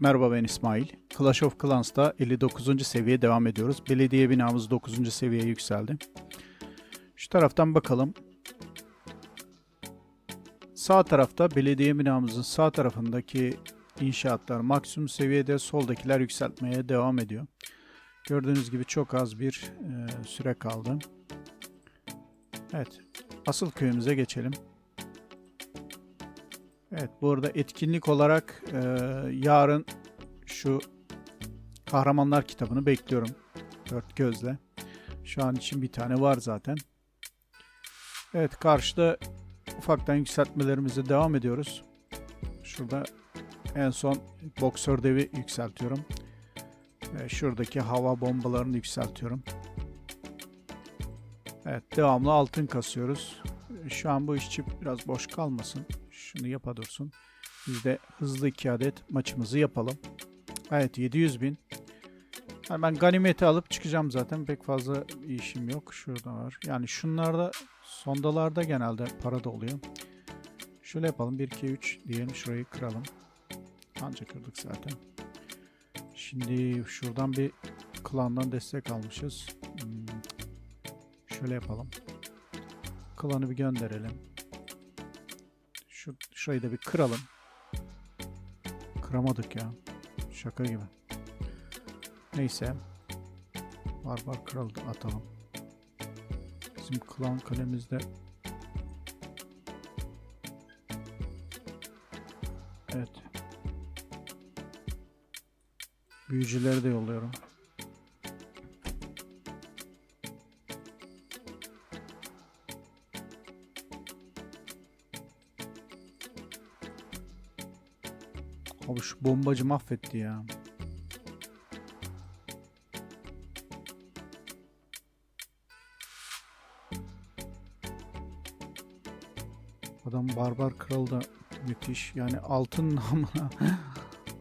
Merhaba ben İsmail. Clash of Clans'ta 59. seviyeye devam ediyoruz. Belediye binamız 9. seviyeye yükseldi. Şu taraftan bakalım. Sağ tarafta belediye binamızın sağ tarafındaki inşaatlar maksimum seviyede, soldakiler yükseltmeye devam ediyor. Gördüğünüz gibi çok az bir e, süre kaldı. Evet, asıl köyümüze geçelim. Evet, bu arada etkinlik olarak e, yarın şu Kahramanlar kitabını bekliyorum. Dört gözle. Şu an için bir tane var zaten. Evet, karşıda ufaktan yükseltmelerimize devam ediyoruz. Şurada en son boksör devi yükseltiyorum. Ve şuradaki hava bombalarını yükseltiyorum. Evet, devamlı altın kasıyoruz. Şu an bu işçi biraz boş kalmasın. Şunu yapa dursun. Biz de hızlı iki adet maçımızı yapalım. Evet 700 bin. Yani ben ganimeti alıp çıkacağım zaten. Pek fazla işim yok. Şurada var. Yani şunlarda sondalarda genelde para da oluyor. Şöyle yapalım. 1, 2, 3 diyelim. Şurayı kıralım. Ancak kırdık zaten. Şimdi şuradan bir klandan destek almışız. Hmm. Şöyle yapalım. Klanı bir gönderelim. Şu şurayı da bir kıralım. Kıramadık ya. Şaka gibi. Neyse. Barbar kralı da atalım. Bizim klan kalemizde Evet. Büyücüleri de yolluyorum. Abi şu bombacı mahvetti ya. Adam barbar kral da müthiş. Yani altın namına.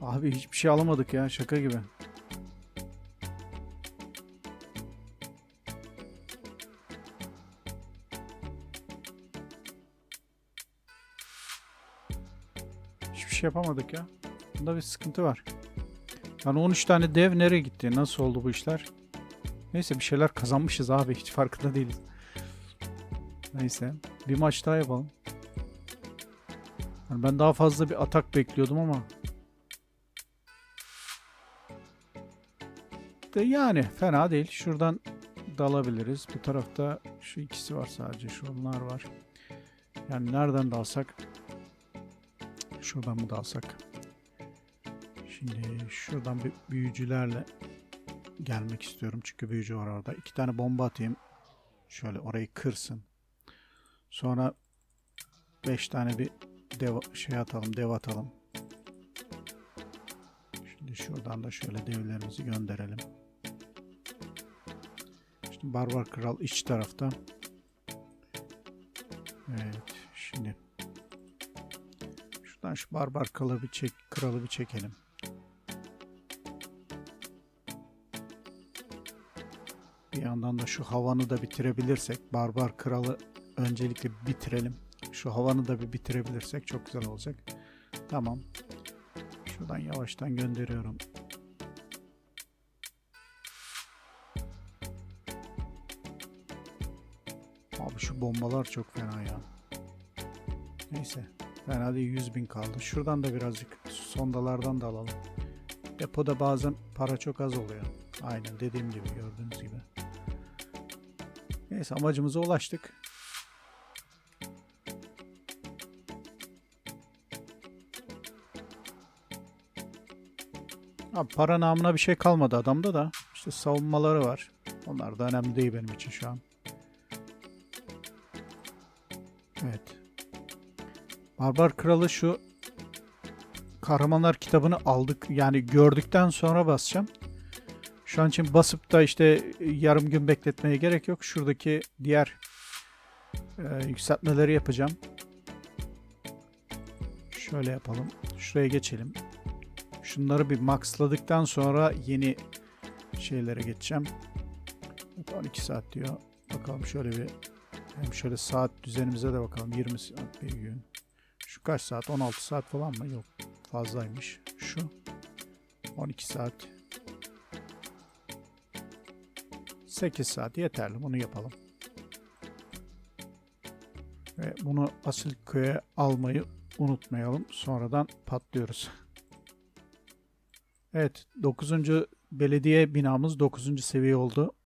Abi hiçbir şey alamadık ya şaka gibi. Hiçbir şey yapamadık ya. Bunda bir sıkıntı var. Yani 13 tane dev nereye gitti? Nasıl oldu bu işler? Neyse bir şeyler kazanmışız abi. Hiç farkında değiliz. Neyse. Bir maç daha yapalım. Yani ben daha fazla bir atak bekliyordum ama. De yani fena değil. Şuradan dalabiliriz. Bu tarafta şu ikisi var sadece. Şunlar var. Yani nereden dalsak? Şuradan mı dalsak? Şimdi şuradan bir büyücülerle gelmek istiyorum. Çünkü büyücü var orada. İki tane bomba atayım. Şöyle orayı kırsın. Sonra beş tane bir dev şey atalım, dev atalım. Şimdi şuradan da şöyle devlerimizi gönderelim. Şimdi Barbar Kral iç tarafta. Evet, şimdi şuradan şu Barbar Kralı bir çek, kralı bir çekelim. Bir yandan da şu havanı da bitirebilirsek Barbar Kralı öncelikle bitirelim. Şu havanı da bir bitirebilirsek çok güzel olacak. Tamam. Şuradan yavaştan gönderiyorum. Abi şu bombalar çok fena ya. Neyse. Fena değil 100 bin kaldı. Şuradan da birazcık sondalardan da alalım. Depoda bazen para çok az oluyor. Aynen dediğim gibi gördüğünüz gibi. Neyse amacımıza ulaştık. Abi para namına bir şey kalmadı adamda da. İşte savunmaları var. Onlar da önemli değil benim için şu an. Evet. Barbar Kralı şu Kahramanlar kitabını aldık. Yani gördükten sonra basacağım. Şu an için basıp da işte yarım gün bekletmeye gerek yok. Şuradaki diğer e, yükseltmeleri yapacağım. Şöyle yapalım. Şuraya geçelim. Şunları bir maxladıktan sonra yeni şeylere geçeceğim. Evet, 12 saat diyor. Bakalım şöyle bir hem şöyle saat düzenimize de bakalım. 20 saat bir gün. Şu kaç saat? 16 saat falan mı? Yok. Fazlaymış. Şu. 12 saat. 8 saat yeterli. Bunu yapalım. Ve bunu asil köye almayı unutmayalım. Sonradan patlıyoruz. Evet 9. belediye binamız 9. seviye oldu.